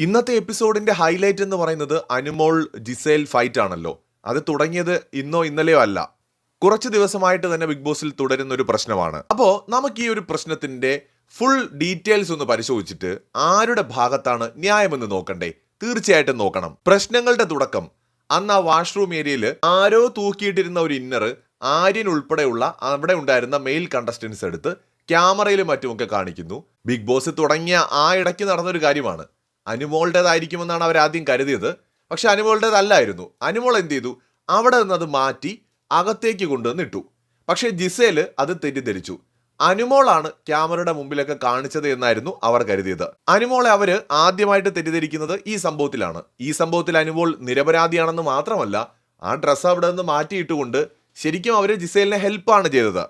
ഇന്നത്തെ എപ്പിസോഡിന്റെ ഹൈലൈറ്റ് എന്ന് പറയുന്നത് അനുമോൾ ജിസേൽ ഫൈറ്റ് ആണല്ലോ. അത് തുടങ്ങിയത് ഇന്നോ ഇന്നലെയോ അല്ല. കുറച്ച് ദിവസമായിട്ട് തന്നെ ബിഗ് ബോസിൽ തുടരുന്ന ഒരു പ്രശ്നമാണ്. അപ്പോൾ നമുക്ക് ഈ ഒരു പ്രശ്നത്തിന്റെ ഫുൾ ഡീറ്റെയിൽസ് ഒന്ന് പരിശോധിച്ചിട്ട് ആരുടെ ഭാഗത്താണ് ന്യായമെന്ന് നോക്കണ്ടേ? തീർച്ചയായിട്ടും നോക്കണം. പ്രശ്നങ്ങളുടെ തുടക്കം. അന്ന് ആ വാഷ്റൂം ഏരിയയിൽ ആരോ തൂക്കിയിട്ടിരുന്ന ഒരു ഇന്നർ ആര്യൻ ഉൾപ്പെടെയുള്ള അവിടെ ഉണ്ടായിരുന്ന മെയിൽ കണ്ടസ്റ്റൻസ് എടുത്ത് ക്യാമറയിലും മറ്റുമൊക്കെ കാണിക്കുന്നു. ബിഗ് ബോസ് തുടങ്ങിയ ആ ഇടയ്ക്ക് നടന്നൊരു കാര്യമാണ്. അനുമോളുടേതായിരിക്കുമെന്നാണ് അവർ ആദ്യം കരുതിയത്. പക്ഷെ അനുമോളുടേതല്ലായിരുന്നു. അനുമോൾ എന്ത് ചെയ്തു അവിടെ നിന്ന് അത് മാറ്റി അകത്തേക്ക് കൊണ്ടുവന്ന് ഇട്ടു. പക്ഷേ ജിസേൽ അത് തെറ്റിദ്ധരിച്ചു. അനുമോളാണ് ക്യാമറയുടെ മുമ്പിലൊക്കെ കാണിച്ചത് എന്നായിരുന്നു അവർ കരുതിയത്. അനുമോളെ അവർ ആദ്യമായിട്ട് തെറ്റിദ്ധരിക്കുന്നത് ഈ സംഭവത്തിലാണ്. ഈ സംഭവത്തിൽ അനുമോൾ നിരപരാധിയാണെന്ന് മാത്രമല്ല ആ ഡ്രസ്സ് അവിടെ നിന്ന് മാറ്റിയിട്ടുകൊണ്ട് ശരിക്കും അവർ ജിസേലിനെ ഹെൽപ്പാണ് ചെയ്തത്.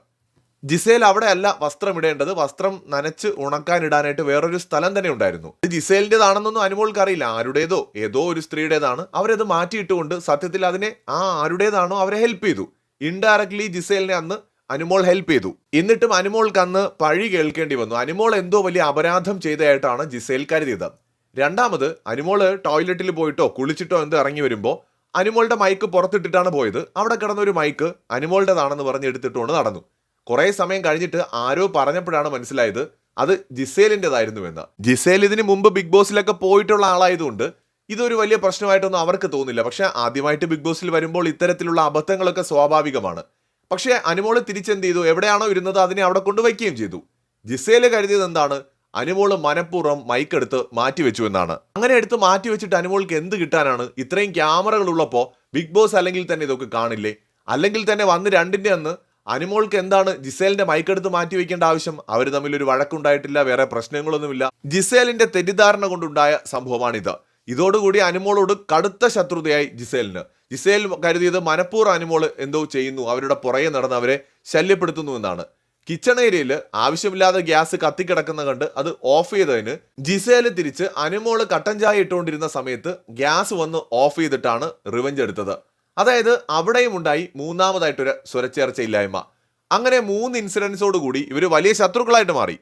ജിസേൽ അവിടെ അല്ല വസ്ത്രം ഇടേണ്ടത്. വസ്ത്രം നനച്ച് ഉണക്കാൻ ഇടാനായിട്ട് വേറൊരു സ്ഥലം തന്നെ ഉണ്ടായിരുന്നു. ഇത് ജിസേലിന്റെതാണെന്നൊന്നും അനുമോൾക്ക് അറിയില്ല. ആരുടേതോ ഏതോ ഒരു സ്ത്രീയുടേതാണ്. അവരത് മാറ്റിയിട്ടുകൊണ്ട് സത്യത്തിൽ അതിനെ ആ ആരുടേതാണോ അവരെ ഹെൽപ്പ് ചെയ്തു. ഇൻഡയറക്ട്ലി ജിസേലിനെ അന്ന് അനുമോൾ ഹെൽപ്പ് ചെയ്തു. എന്നിട്ടും അനുമോൾക്ക് അന്ന് പഴി കേൾക്കേണ്ടി വന്നു. അനുമോൾ എന്തോ വലിയ അപരാധം ചെയ്തതായിട്ടാണ് ജിസേൽ കരുതിയത്. രണ്ടാമത് അനുമോൾ ടോയ്ലറ്റിൽ പോയിട്ടോ കുളിച്ചിട്ടോ എന്തോ ഇറങ്ങി വരുമ്പോൾ അനുമോളുടെ മൈക്ക് പുറത്തിട്ടിട്ടാണ് പോയത്. അവിടെ കിടന്ന ഒരു മൈക്ക് അനുമോളുടേതാണെന്ന് പറഞ്ഞ് എടുത്തിട്ടുകൊണ്ട് നടന്നു. കുറെ സമയം കഴിഞ്ഞിട്ട് ആരോ പറഞ്ഞപ്പോഴാണ് മനസ്സിലായത് അത് ജിസേലിന്റെതായിരുന്നു എന്ന് ജിസേൽ ഇതിന് മുമ്പ് ബിഗ് ബോസിലൊക്കെ പോയിട്ടുള്ള ആളായതുകൊണ്ട് ഇതൊരു വലിയ പ്രശ്നമായിട്ടൊന്നും അവർക്ക് തോന്നില്ല. പക്ഷേ ആദ്യമായിട്ട് ബിഗ് ബോസിൽ വരുമ്പോൾ ഇത്തരത്തിലുള്ള അബദ്ധങ്ങളൊക്കെ സ്വാഭാവികമാണ്. പക്ഷേ അനുമോൾ തിരിച്ചെന്ത് ചെയ്തു എവിടെയാണോ ഇരുന്നത് അതിനെ അവിടെ കൊണ്ടുവയ്ക്കുകയും ചെയ്തു. ജിസേൽ കരുതിയത് എന്താണ്? അനുമോൾ മനഃപൂർവം മൈക്കെടുത്ത് മാറ്റിവെച്ചു എന്നാണ് അങ്ങനെ എടുത്ത് മാറ്റി വെച്ചിട്ട് അനുമോൾക്ക് എന്ത് കിട്ടാനാണ്? ഇത്രയും ക്യാമറകൾ ഉള്ളപ്പോൾ ബിഗ് ബോസ് അല്ലെങ്കിൽ തന്നെ ഇതൊക്കെ കാണില്ലേ? അല്ലെങ്കിൽ തന്നെ വന്ന് രണ്ടിന്റെ അന്ന് അനുമോൾക്ക് എന്താണ് ജിസേലിന്റെ മൈക്കെടുത്ത് മാറ്റി വെക്കേണ്ട ആവശ്യം? അവർ തമ്മിൽ ഒരു വഴക്കുണ്ടായിട്ടില്ല വേറെ പ്രശ്നങ്ങളൊന്നുമില്ല. ജിസേലിന്റെ തെറ്റിദ്ധാരണ കൊണ്ടുണ്ടായ സംഭവമാണിത്. ഇതോടുകൂടി അനുമോളോട് കടുത്ത ശത്രുതയായി ജിസേലിന്. ജിസേൽ കരുതിയത് മനപ്പൂർ അനുമോൾ എന്തോ ചെയ്യുന്നു അവരുടെ പുറകെ നടന്ന് അവരെ ശല്യപ്പെടുത്തുന്നു എന്നാണ്. കിച്ചൺ ഏരിയയിൽ ആവശ്യമില്ലാതെ ഗ്യാസ് കത്തിക്കിടക്കുന്ന കണ്ട് അത് ഓഫ് ചെയ്തതിന് ജിസേൽ തിരിച്ച് അനുമോൾ കട്ടൻ ചായ ഇട്ടുകൊണ്ടിരുന്ന സമയത്ത് ഗ്യാസ് വന്ന് ഓഫ് ചെയ്തിട്ടാണ് റിവഞ്ച് എടുത്തത്. അതായത് അവിടെയും ഉണ്ടായി മൂന്നാമതായിട്ടൊരു സ്വരച്ചേർച്ചയില്ലായ്മ. അങ്ങനെ മൂന്ന് ഇൻസിഡൻസോട് കൂടി ഇവർ വലിയ ശത്രുക്കളായിട്ട് മാറി.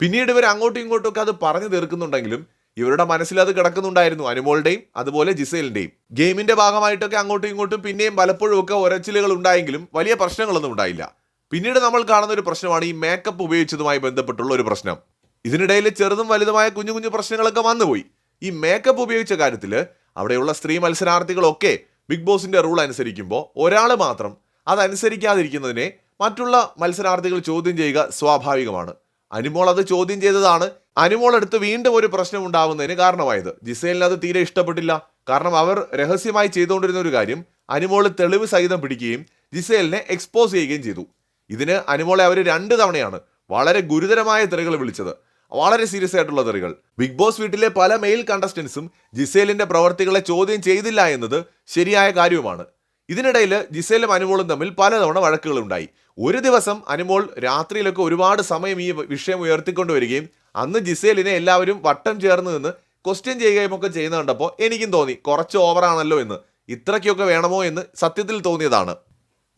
പിന്നീട് ഇവർ അങ്ങോട്ടും ഇങ്ങോട്ടും ഒക്കെ അത് പറഞ്ഞു തീർക്കുന്നുണ്ടെങ്കിലും ഇവരുടെ മനസ്സിൽ അത് കിടക്കുന്നുണ്ടായിരുന്നു അനുമോളുടെയും അതുപോലെ ജിസേലിന്റെയും. ഗെയിമിന്റെ ഭാഗമായിട്ടൊക്കെ അങ്ങോട്ടും ഇങ്ങോട്ടും പിന്നെയും പലപ്പോഴും ഒക്കെ ഒരച്ചിലുകൾ ഉണ്ടായെങ്കിലും വലിയ പ്രശ്നങ്ങളൊന്നും ഉണ്ടായില്ല. പിന്നീട് നമ്മൾ കാണുന്ന ഒരു പ്രശ്നമാണ് ഈ മേക്കപ്പ് ഉപയോഗിച്ചതുമായി ബന്ധപ്പെട്ടുള്ള ഒരു പ്രശ്നം. ഇതിനിടയിൽ ചെറുതും വലുതുമായ കുഞ്ഞു കുഞ്ഞു പ്രശ്നങ്ങളൊക്കെ വന്നുപോയി. ഈ മേക്കപ്പ് ഉപയോഗിച്ച കാര്യത്തിൽ അവിടെയുള്ള സ്ത്രീ മത്സരാർത്ഥികളൊക്കെ ബിഗ് ബോസിന്റെ റൂൾ അനുസരിക്കുമ്പോൾ ഒരാൾ മാത്രം അതനുസരിക്കാതിരിക്കുന്നതിനെ മറ്റുള്ള മത്സരാർത്ഥികൾ ചോദ്യം ചെയ്യുക സ്വാഭാവികമാണ്. അനുമോൾ അത് ചോദ്യം ചെയ്തതാണ്. അനുമോൾ അടുത്ത് വീണ്ടും ഒരു പ്രശ്നം ഉണ്ടാവുന്നതിന് കാരണമായത്. ജിസേലിന് അത് തീരെ ഇഷ്ടപ്പെട്ടില്ല. കാരണം അവർ രഹസ്യമായി ചെയ്തുകൊണ്ടിരുന്ന ഒരു കാര്യം അനുമോൾ തെളിവ് സഹിതം പിടിക്കുകയും ജിസേലിനെ എക്സ്പോസ് ചെയ്യുകയും ചെയ്തു. ഇതിന് അനുമോളെ അവർ രണ്ട് തവണയാണ് വളരെ ഗുരുതരമായ തെറികൾ വിളിച്ചത്. വളരെ സീരിയസ് ആയിട്ടുള്ള തെറികൾ. ബിഗ് ബോസ് വീട്ടിലെ പല മെയിൽ കണ്ടസ്റ്റൻസും ജിസേലിന്റെ പ്രവർത്തികളെ ചോദ്യം ചെയ്തില്ല എന്നത് ശരിയായ കാര്യവുമാണ്. ഇതിനിടയിൽ ജിസേലും അനുമോളും തമ്മിൽ പലതവണ വഴക്കുകൾ ഉണ്ടായി ഒരു ദിവസം അനുമോൾ രാത്രിയിലൊക്കെ ഒരുപാട് സമയം ഈ വിഷയം ഉയർത്തിക്കൊണ്ടുവരികയും അന്ന് ജിസേലിനെ എല്ലാവരും വട്ടം ചേർന്ന് നിന്ന് ക്വസ്റ്റ്യൻ ചെയ്യുകയും ഒക്കെ ചെയ്യുന്ന കണ്ടപ്പോൾ എനിക്കും തോന്നി കുറച്ച് ഓവറാണല്ലോ എന്ന്. ഇത്രയ്ക്കൊക്കെ വേണമോ എന്ന് സത്യത്തിൽ തോന്നിയതാണ്.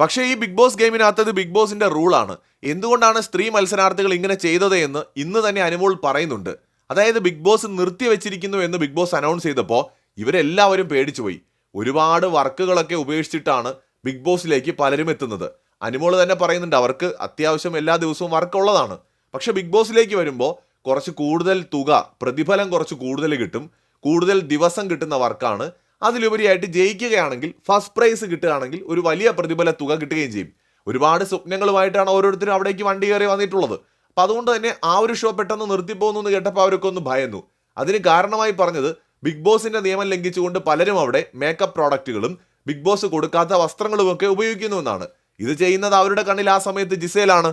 പക്ഷേ ഈ ബിഗ് ബോസ് ഗെയിമിനകത്തത് ബിഗ് ബോസിന്റെ റൂളാണ്. എന്തുകൊണ്ടാണ് സ്ത്രീ മത്സരാർത്ഥികൾ ഇങ്ങനെ ചെയ്തത് എന്ന് ഇന്ന് തന്നെ അനുമോൾ പറയുന്നുണ്ട്. അതായത് ബിഗ് ബോസ് നിർത്തിവെച്ചിരിക്കുന്നു എന്ന് ബിഗ് ബോസ് അനൗൺസ് ചെയ്തപ്പോൾ ഇവരെല്ലാവരും പേടിച്ചുപോയി ഒരുപാട് വർക്കുകളൊക്കെ ഉപേക്ഷിച്ചിട്ടാണ് ബിഗ് ബോസിലേക്ക് പലരും എത്തുന്നത്. അനുമോൾ തന്നെ പറയുന്നുണ്ട് അവർക്ക് അത്യാവശ്യം എല്ലാ ദിവസവും വർക്ക് ഉള്ളതാണ്. പക്ഷേ ബിഗ് ബോസിലേക്ക് വരുമ്പോൾ കുറച്ച് കൂടുതൽ തുക പ്രതിഫലം കുറച്ച് കൂടുതൽ കിട്ടും. കൂടുതൽ ദിവസം കിട്ടുന്ന വർക്കാണ് അതിലുപരിയായിട്ട് ജയിക്കുകയാണെങ്കിൽ ഫസ്റ്റ് പ്രൈസ് കിട്ടുകയാണെങ്കിൽ ഒരു വലിയ പ്രതിഫല തുക കിട്ടുകയും ചെയ്യും. ഒരുപാട് സ്വപ്നങ്ങളുമായിട്ടാണ് ഓരോരുത്തരും അവിടേക്ക് വണ്ടി കയറി വന്നിട്ടുള്ളത്. അപ്പം അതുകൊണ്ട് തന്നെ ആ ഒരു ഷോ പെട്ടെന്ന് നിർത്തിപ്പോകുന്നു എന്ന് കേട്ടപ്പോൾ അവരൊക്കെ ഒന്ന് ഭയന്നു. അതിന് കാരണമായി പറഞ്ഞത് ബിഗ് ബോസിന്റെ നിയമം ലംഘിച്ചുകൊണ്ട് പലരും അവിടെ മേക്കപ്പ് പ്രോഡക്റ്റുകളും ബിഗ് ബോസ് കൊടുക്കാത്ത വസ്ത്രങ്ങളുമൊക്കെ ഉപയോഗിക്കുന്നു എന്നാണ്. ഇത് ചെയ്യുന്നത് അവരുടെ കണ്ണിൽ ആ സമയത്ത് ജിസേലാണ്.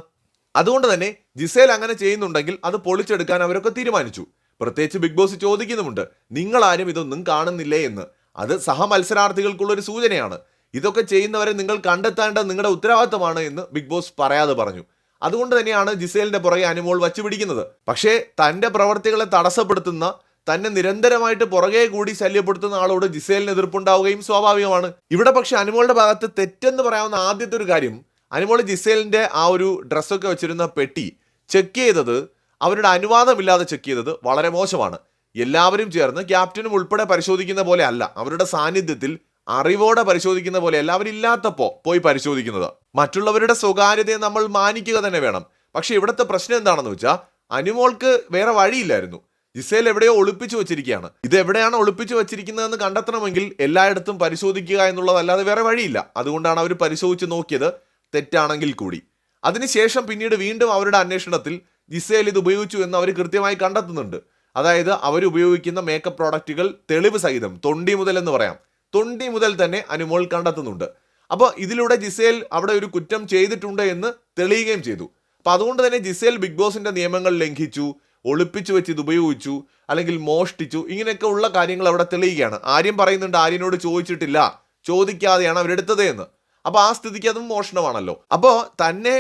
അതുകൊണ്ട് തന്നെ ജിസേൽ അങ്ങനെ ചെയ്യുന്നുണ്ടെങ്കിൽ അത് പൊളിച്ചെടുക്കാൻ അവരൊക്കെ തീരുമാനിച്ചു. പ്രത്യേകിച്ച് ബിഗ് ബോസ് ചോദിക്കുന്നുമുണ്ട് നിങ്ങളാരും ഇതൊന്നും കാണുന്നില്ലേ? എന്ന്. അത് സഹമത്സരാർത്ഥികൾക്കുള്ള ഒരു സൂചനയാണ്. ഇതൊക്കെ ചെയ്യുന്നവരെ നിങ്ങൾ കണ്ടെത്തേണ്ട നിങ്ങളുടെ ഉത്തരവാദിത്തമാണ് എന്ന് ബിഗ് ബോസ് പറയാതെ പറഞ്ഞു. അതുകൊണ്ട് തന്നെയാണ് ജിസേലിന്റെ പുറകെ അനുമോൾ വച്ചു പിടിക്കുന്നത്. പക്ഷേ തന്റെ പ്രവർത്തികളെ തടസ്സപ്പെടുത്തുന്ന തന്നെ നിരന്തരമായിട്ട് പുറകെ കൂടി ശല്യപ്പെടുത്തുന്ന ആളോട് ജിസേലിന് എതിർപ്പുണ്ടാവുകയും സ്വാഭാവികമാണ്. ഇവിടെ പക്ഷേ അനുമോളുടെ ഭാഗത്ത് തെറ്റെന്ന് പറയാവുന്ന ആദ്യത്തെ ഒരു കാര്യം അനുമോൾ ജിസേലിന്റെ ആ ഒരു ഡ്രസ്സൊക്കെ വെച്ചിരുന്ന പെട്ടി ചെക്ക് ചെയ്തത് അവരുടെ അനുവാദമില്ലാതെ ചെക്ക് ചെയ്തത് വളരെ മോശമാണ്. എല്ലാവരും ചേർന്ന് ക്യാപ്റ്റനും ഉൾപ്പെടെ പരിശോധിക്കുന്ന പോലെ അല്ല. അവരുടെ സാന്നിധ്യത്തിൽ അറിവോടെ പരിശോധിക്കുന്ന പോലെ എല്ലാവരും ഇല്ലാത്തപ്പോ പോയി പരിശോധിക്കുന്നത്. മറ്റുള്ളവരുടെ സ്വകാര്യതയെ നമ്മൾ മാനിക്കുക തന്നെ വേണം. പക്ഷെ ഇവിടുത്തെ പ്രശ്നം എന്താണെന്ന് വെച്ചാൽ അനുമോൾക്ക് വേറെ വഴിയില്ലായിരുന്നു. ജിസേൽ എവിടെയോ ഒളിപ്പിച്ചു വെച്ചിരിക്കുകയാണ്. ഇത് എവിടെയാണ് ഒളിപ്പിച്ചു വെച്ചിരിക്കുന്നതെന്ന് കണ്ടെത്തണമെങ്കിൽ എല്ലായിടത്തും പരിശോധിക്കുക എന്നുള്ളതല്ലാതെ വേറെ വഴിയില്ല. അതുകൊണ്ടാണ് അവർ പരിശോധിച്ച് നോക്കിയത് തെറ്റാണെങ്കിൽ കൂടി. അതിനുശേഷം പിന്നീട് വീണ്ടും അവരുടെ അന്വേഷണത്തിൽ ജിസേൽ ഇത് ഉപയോഗിച്ചു എന്ന് അവർ കൃത്യമായി കണ്ടെത്തുന്നുണ്ട്. അതായത് അവർ ഉപയോഗിക്കുന്ന മേക്കപ്പ് പ്രോഡക്റ്റുകൾ തെളിവ് സഹിതം തൊണ്ടി മുതൽ എന്ന് പറയാം. തൊണ്ടി മുതൽ തന്നെ അനുമോൾ കണ്ടെത്തുന്നുണ്ട്. അപ്പോൾ ഇതിലൂടെ ജിസേൽ അവിടെ ഒരു കുറ്റം ചെയ്തിട്ടുണ്ട് എന്ന് തെളിയുകയും ചെയ്തു. അപ്പം അതുകൊണ്ട് തന്നെ ജിസേൽ ബിഗ് ബോസിന്റെ നിയമങ്ങൾ ലംഘിച്ചു ഒളിപ്പിച്ചു വെച്ച് ഇത് ഉപയോഗിച്ചു അല്ലെങ്കിൽ മോഷ്ടിച്ചു ഇങ്ങനെയൊക്കെ ഉള്ള കാര്യങ്ങൾ അവിടെ തെളിയുകയാണ്. ആര്യം പറയുന്നുണ്ട് ആര്യനോട് ചോദിച്ചിട്ടില്ല ചോദിക്കാതെയാണ് അവരെടുത്തത് എന്ന്. അപ്പോൾ ആ സ്ഥിതിക്ക് അതും മോഷണമാണല്ലോ. അപ്പോൾ തന്നെ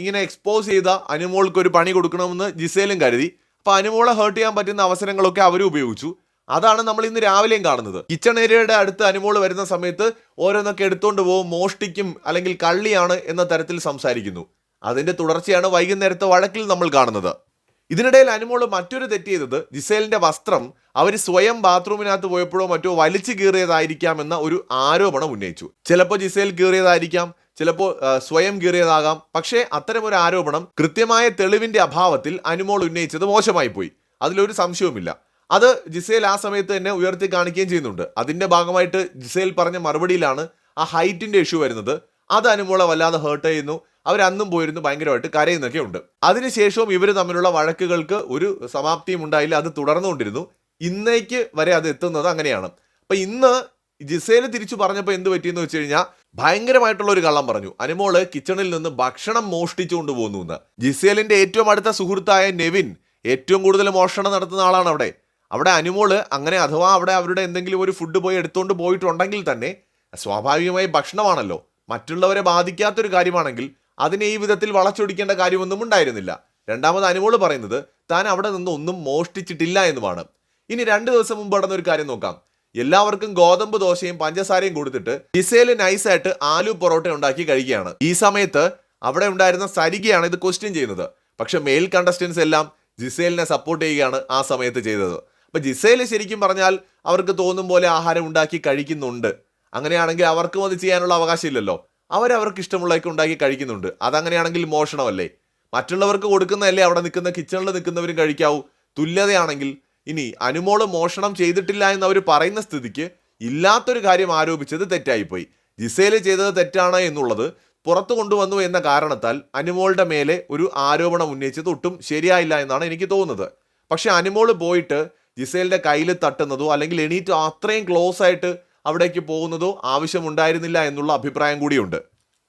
ഇങ്ങനെ എക്സ്പോസ് ചെയ്ത അനുമോൾക്ക് ഒരു പണി കൊടുക്കണമെന്ന് ജിസേലും കരുതി. അനുമോളെ ഹേർട്ട് ചെയ്യാൻ പറ്റുന്ന അവസരങ്ങളൊക്കെ അവർ ഉപയോഗിച്ചു. അതാണ് നമ്മൾ ഇന്ന് രാവിലെയും കാണുന്നത്. കിച്ചൺ ഏരിയയുടെ അടുത്ത് അനുമോൾ വരുന്ന സമയത്ത് ഓരോന്നൊക്കെ എടുത്തോണ്ട് പോകും മോഷ്ടിക്കും അല്ലെങ്കിൽ കള്ളിയാണ് എന്ന തരത്തിൽ സംസാരിക്കുന്നു. അതിന്റെ തുടർച്ചയാണ് വൈകുന്നേരത്തെ വഴക്കിൽ നമ്മൾ കാണുന്നത്. ഇതിനിടയിൽ അനുമോൾ മറ്റൊരു തെറ്റ് ചെയ്തത് ജിസേലിന്റെ വസ്ത്രം അവർ സ്വയം ബാത്റൂമിനകത്ത് പോയപ്പോഴോ മറ്റോ വലിച്ചു കീറിയതായിരിക്കാമെന്ന ഒരു ആരോപണം ഉന്നയിച്ചു. ചിലപ്പോൾ ജിസേൽ കീറിയതായിരിക്കാം ചിലപ്പോൾ സ്വയം കീറിയതാകാം. പക്ഷേ ഒരു ആരോപണം കൃത്യമായ തെളിവിന്റെ അഭാവത്തിൽ അനുമോൾ ഉന്നയിച്ചത് മോശമായി പോയി. അതിലൊരു സംശയവുമില്ല. അത് ജിസേൽ ആ സമയത്ത് തന്നെ ഉയർത്തി കാണിക്കുകയും ചെയ്യുന്നുണ്ട്. അതിന്റെ ഭാഗമായിട്ട് ജിസേൽ പറഞ്ഞ മറുപടിയിലാണ് ആ ഹൈറ്റിന്റെ ഇഷ്യൂ വരുന്നത്. അത് അനുമോളെ വല്ലാതെ ഹേർട്ട് ചെയ്യുന്നു. അവരന്നും പോയിരുന്നു ഭയങ്കരമായിട്ട് കരയുന്നൊക്കെ ഉണ്ട്. അതിനുശേഷവും ഇവർ തമ്മിലുള്ള വഴക്കുകൾക്ക് ഒരു സമാപ്തിയും ഉണ്ടായില്ല. അത് തുടർന്നുകൊണ്ടിരുന്നു. ഇന്നേക്ക് വരെ അത് എത്തുന്നത് അങ്ങനെയാണ്. അപ്പൊ ഇന്ന് ജിസേൽ തിരിച്ചു പറഞ്ഞപ്പോൾ എന്ത് പറ്റിയെന്ന് വെച്ച് കഴിഞ്ഞാൽ ഭയങ്കരമായിട്ടുള്ള ഒരു കള്ളം പറഞ്ഞു. അനുമോൾ കിച്ചണിൽ നിന്ന് ഭക്ഷണം മോഷ്ടിച്ചുകൊണ്ട് പോകുന്നു എന്ന്. ജിസേലിന്റെ ഏറ്റവും അടുത്ത സുഹൃത്തായ നെവിൻ ഏറ്റവും കൂടുതൽ മോഷണം നടത്തുന്ന ആളാണ് അവിടെ. അവിടെ അനുമോൾ അങ്ങനെ അഥവാ അവിടെ അവരുടെ എന്തെങ്കിലും ഒരു ഫുഡ് പോയി എടുത്തുകൊണ്ട് പോയിട്ടുണ്ടെങ്കിൽ തന്നെ സ്വാഭാവികമായി ഭക്ഷണമാണല്ലോ. മറ്റുള്ളവരെ ബാധിക്കാത്തൊരു കാര്യമാണെങ്കിൽ അതിനെ ഈ വിധത്തിൽ വളച്ചൊടിക്കേണ്ട കാര്യമൊന്നും ഉണ്ടായിരുന്നില്ല. രണ്ടാമത് അനുമോൾ പറയുന്നത് താൻ അവിടെ നിന്ന് ഒന്നും മോഷ്ടിച്ചിട്ടില്ല എന്നുമാണ്. ഇനി രണ്ട് ദിവസം മുമ്പ് നടന്ന ഒരു കാര്യം നോക്കാം. എല്ലാവർക്കും ഗോതമ്പ് ദോശയും പഞ്ചസാരയും കൊടുത്തിട്ട് ജിസേൽ നൈസായിട്ട് ആലു പൊറോട്ട ഉണ്ടാക്കി കഴിക്കുകയാണ്. ഈ സമയത്ത് അവിടെ ഉണ്ടായിരുന്ന സരികയാണ് ഇത് ക്വസ്റ്റ്യൻ ചെയ്യുന്നത്. പക്ഷെ മെയിൽ കണ്ടസ്റ്റൻസ് എല്ലാം ജിസേലിനെ സപ്പോർട്ട് ചെയ്യുകയാണ് ആ സമയത്ത് ചെയ്തത്. അപ്പൊ ജിസേൽ ശരിക്കും പറഞ്ഞാൽ അവർക്ക് തോന്നും പോലെ ആഹാരം ഉണ്ടാക്കി കഴിക്കുന്നുണ്ട്. അങ്ങനെയാണെങ്കിൽ അവർക്കും അത് ചെയ്യാനുള്ള അവകാശമില്ലല്ലോ. അവരവർക്ക് ഇഷ്ടമുള്ളതൊക്കെ ഉണ്ടാക്കി കഴിക്കുന്നുണ്ട്. അതങ്ങനെയാണെങ്കിൽ മോഷണമല്ലേ? മറ്റുള്ളവർക്ക് കൊടുക്കുന്നതല്ലേ അവിടെ നിൽക്കുന്ന കിച്ചണിൽ നിൽക്കുന്നവരും കഴിക്കാവൂ. തുല്യതയാണെങ്കിൽ ഇനി അനുമോൾ മോഷണം ചെയ്തിട്ടില്ല എന്ന് അവർ പറയുന്ന സ്ഥിതിക്ക് ഇല്ലാത്തൊരു കാര്യം ആരോപിച്ചത് തെറ്റായിപ്പോയി. ജിസേൽ ചെയ്തത് തെറ്റാണ് എന്നുള്ളത് പുറത്തു കൊണ്ടുവന്നു എന്ന കാരണത്താൽ അനുമോളുടെ മേലെ ഒരു ആരോപണം ഉന്നയിച്ചത് ഒട്ടും ശരിയായില്ല എന്നാണ് എനിക്ക് തോന്നുന്നത്. പക്ഷേ അനുമോൾ പോയിട്ട് ജിസേലിന്റെ കയ്യിൽ തട്ടുന്നതോ അല്ലെങ്കിൽ എണീറ്റ് അത്രയും ക്ലോസ് ആയിട്ട് അവിടേക്ക് പോകുന്നതോ ആവശ്യമുണ്ടായിരുന്നില്ല എന്നുള്ള അഭിപ്രായം കൂടിയുണ്ട്.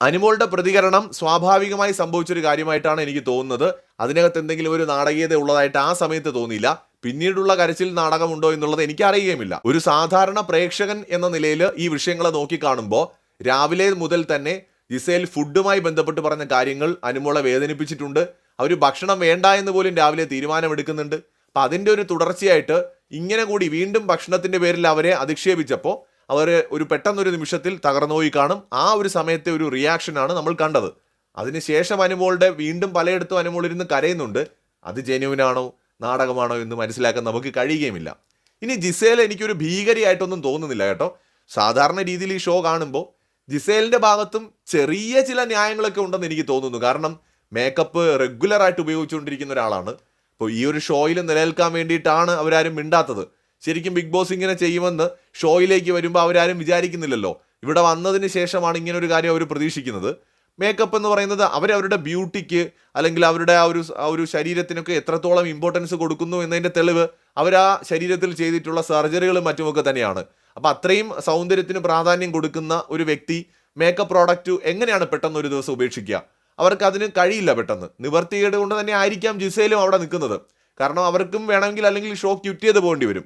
അനുമോളുടെ പ്രതികരണം സ്വാഭാവികമായി സംഭവിച്ചൊരു കാര്യമായിട്ടാണ് എനിക്ക് തോന്നുന്നത്. അതിനകത്ത് എന്തെങ്കിലും ഒരു നാടകീയത ഉള്ളതായിട്ട് ആ സമയത്ത് തോന്നിയില്ല. പിന്നീടുള്ള കരച്ചിൽ നാടകമുണ്ടോ എന്നുള്ളത് എനിക്ക് അറിയുകയുമില്ല ഒരു സാധാരണ പ്രേക്ഷകൻ എന്ന നിലയിൽ ഈ വിഷയങ്ങളെ നോക്കി കാണുമ്പോൾ രാവിലെ മുതൽ തന്നെ ജിസേൽ ഫുഡുമായി ബന്ധപ്പെട്ട് പറഞ്ഞ കാര്യങ്ങൾ അനുമോളെ വേദനിപ്പിച്ചിട്ടുണ്ട്. അവർ ഭക്ഷണം വേണ്ട എന്ന് പോലും രാവിലെ തീരുമാനമെടുക്കുന്നുണ്ട്. അപ്പം അതിന്റെ ഒരു തുടർച്ചയായിട്ട് ഇങ്ങനെ കൂടി വീണ്ടും ഭക്ഷണത്തിന്റെ പേരിൽ അവരെ അധിക്ഷേപിച്ചപ്പോൾ അവർ ഒരു പെട്ടെന്നൊരു നിമിഷത്തിൽ തകർന്നുപോയി കാണും. ആ ഒരു സമയത്തെ ഒരു റിയാക്ഷനാണ് നമ്മൾ കണ്ടത്. അതിനുശേഷം അനുമോളുടെ വീണ്ടും പലയിടത്തും അനുമോൾ ഇരുന്ന് കരയുന്നുണ്ട്. അത് ജെന്യുവിനാണോ നാടകമാണോ എന്ന് മനസ്സിലാക്കാൻ നമുക്ക് കഴിയുകയുമില്ല. ഇനി ജിസേൽ എനിക്കൊരു ഭീകരിയായിട്ടൊന്നും തോന്നുന്നില്ല കേട്ടോ. സാധാരണ രീതിയിൽ ഈ ഷോ കാണുമ്പോൾ ജിസേലിന്റെ ഭാഗത്തും ചെറിയ ചില ന്യായങ്ങളൊക്കെ ഉണ്ടെന്ന് എനിക്ക് തോന്നുന്നു. കാരണം മേക്കപ്പ് റെഗുലറായിട്ട് ഉപയോഗിച്ചുകൊണ്ടിരിക്കുന്ന ഒരാളാണ്. അപ്പോൾ ഈ ഒരു ഷോയിൽ നിലനിൽക്കാൻ വേണ്ടിയിട്ടാണ് അവരാരും മിണ്ടാത്തത്. ശരിക്കും ബിഗ് ബോസ് ഇങ്ങനെ ചെയ്യുമെന്ന് ഷോയിലേക്ക് വരുമ്പോൾ അവരാരും വിചാരിക്കുന്നില്ലല്ലോ. ഇവിടെ വന്നതിന് ശേഷമാണ് ഇങ്ങനെ ഒരു കാര്യം അവർ പ്രതീക്ഷിക്കുന്നത്. മേക്കപ്പ് എന്ന് പറയുന്നത് അവരവരുടെ ബ്യൂട്ടിക്ക് അല്ലെങ്കിൽ അവരുടെ ആ ഒരു ആ ഒരു ശരീരത്തിനൊക്കെ എത്രത്തോളം ഇമ്പോർട്ടൻസ് കൊടുക്കുന്നു എന്നതിന്റെ തെളിവ് അവർ ആ ശരീരത്തിൽ ചെയ്തിട്ടുള്ള സർജറികളും മറ്റുമൊക്കെ തന്നെയാണ്. അപ്പോൾ അത്രയും സൗന്ദര്യത്തിന് പ്രാധാന്യം കൊടുക്കുന്ന ഒരു വ്യക്തി മേക്കപ്പ് പ്രോഡക്റ്റ് എങ്ങനെയാണ് പെട്ടെന്ന് ഒരു ദിവസം ഉപേക്ഷിക്കുക? അവർക്ക് അതിന് കഴിയില്ല പെട്ടെന്ന്. നിവർത്തികേട് കൊണ്ട് തന്നെ ആയിരിക്കാം ജിസയിലും അവിടെ നിൽക്കുന്നത്. കാരണം അവർക്കും വേണമെങ്കിൽ അല്ലെങ്കിൽ ഷോ ക്യൂറ്റ് ചെയ്ത് പോകേണ്ടി വരും.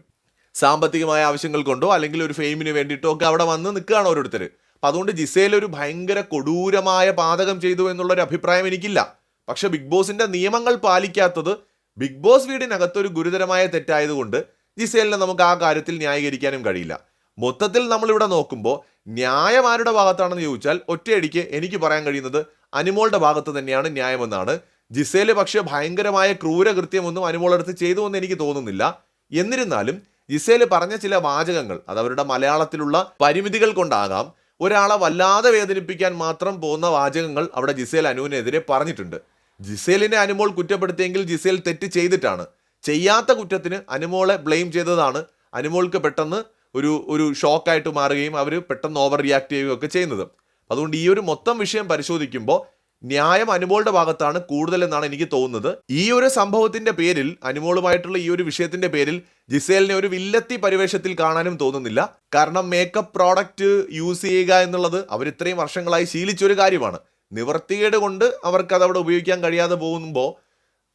സാമ്പത്തികമായ ആവശ്യങ്ങൾ കൊണ്ടോ അല്ലെങ്കിൽ ഒരു ഫെയിമിന് വേണ്ടിയിട്ടോ ഒക്കെ അവിടെ വന്ന് നിൽക്കുകയാണ് ഓരോരുത്തർ അപ്പൊ അതുകൊണ്ട് ജിസേൽ ഒരു ഭയങ്കര കൊടൂരമായ പാതകം ചെയ്തു എന്നുള്ളൊരു അഭിപ്രായം എനിക്കില്ല. പക്ഷെ ബിഗ് ബോസിന്റെ നിയമങ്ങൾ പാലിക്കാത്തത് ബിഗ് ബോസ് വീടിനകത്തൊരു ഗുരുതരമായ തെറ്റായതുകൊണ്ട് ജിസേലിനെ നമുക്ക് ആ കാര്യത്തിൽ ന്യായീകരിക്കാനും കഴിയില്ല. മൊത്തത്തിൽ നമ്മളിവിടെ നോക്കുമ്പോൾ ന്യായം ആരുടെ ഭാഗത്താണെന്ന് ചോദിച്ചാൽ ഒറ്റയടിക്ക് എനിക്ക് പറയാൻ കഴിയുന്നത് അനുമോളുടെ ഭാഗത്ത് തന്നെയാണ് ന്യായമെന്നാണ്. ജിസേൽ പക്ഷേ ഭയങ്കരമായ ക്രൂരകൃത്യമൊന്നും അനുമോളടുത്ത് ചെയ്തു എന്ന് എനിക്ക് തോന്നുന്നില്ല. എന്നിരുന്നാലും ജിസേൽ പറഞ്ഞ ചില വാചകങ്ങൾ അത് അവരുടെ മലയാളത്തിലുള്ള പരിമിതികൾ കൊണ്ടാകാം ഒരാളെ വല്ലാതെ വേദനിപ്പിക്കാൻ മാത്രം പോകുന്ന വാചകങ്ങൾ അവിടെ ജിസേൽ അനുവിനെതിരെ പറഞ്ഞിട്ടുണ്ട്. ജിസേലിനെ അനുമോൾ കുറ്റപ്പെടുത്തിയെങ്കിൽ ജിസേൽ തെറ്റ് ചെയ്തിട്ടാണ്. ചെയ്യാത്ത കുറ്റത്തിന് അനുമോളെ ബ്ലെയിം ചെയ്തതാണ്. അനുമോൾക്ക് പെട്ടെന്ന് ഒരു ഒരു ഷോക്കായിട്ട് മാറുകയും അവർ പെട്ടെന്ന് ഓവർ റിയാക്ട് ചെയ്യുകയൊക്കെ ചെയ്യുന്നത്. അതുകൊണ്ട് ഈ ഒരു മൊത്തം വിഷയം പരിശോധിക്കുമ്പോൾ ന്യായം അനുമോളുടെ ഭാഗത്താണ് കൂടുതൽ എന്നാണ് എനിക്ക് തോന്നുന്നത്. ഈ ഒരു സംഭവത്തിന്റെ പേരിൽ അനുമോളുമായിട്ടുള്ള ഈ ഒരു വിഷയത്തിന്റെ പേരിൽ ജിസേലിനെ ഒരു വില്ലത്തി പരിവേഷത്തിൽ കാണാനും തോന്നുന്നില്ല. കാരണം മേക്കപ്പ് പ്രോഡക്റ്റ് യൂസ് ചെയ്യുക എന്നുള്ളത് അവർ ഇത്രയും വർഷങ്ങളായി ശീലിച്ചൊരു കാര്യമാണ്. നിവർത്തികേട് കൊണ്ട് അവർക്ക് അതവിടെ ഉപയോഗിക്കാൻ കഴിയാതെ പോകുമ്പോൾ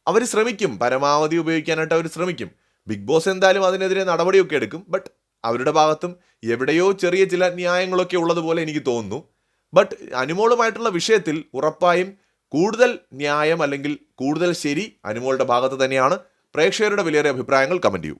അവർ ശ്രമിക്കും. പരമാവധി ഉപയോഗിക്കാനായിട്ട് അവർ ശ്രമിക്കും. ബിഗ് ബോസ് എന്തായാലും അതിനെതിരെ നടപടിയൊക്കെ എടുക്കും. ബട്ട് അവരുടെ ഭാഗത്തും എവിടെയോ ചെറിയ ചില ന്യായങ്ങളൊക്കെ ഉള്ളതുപോലെ എനിക്ക് തോന്നുന്നു. ബട്ട് അനുമോളുമായിട്ടുള്ള വിഷയത്തിൽ ഉറപ്പായും കൂടുതൽ ന്യായം അല്ലെങ്കിൽ കൂടുതൽ ശരി അനുമോളുടെ ഭാഗത്ത് തന്നെയാണ് പ്രേക്ഷകരുടെ വിലയേറിയ അഭിപ്രായങ്ങൾ കമന്റ് ചെയ്യൂ.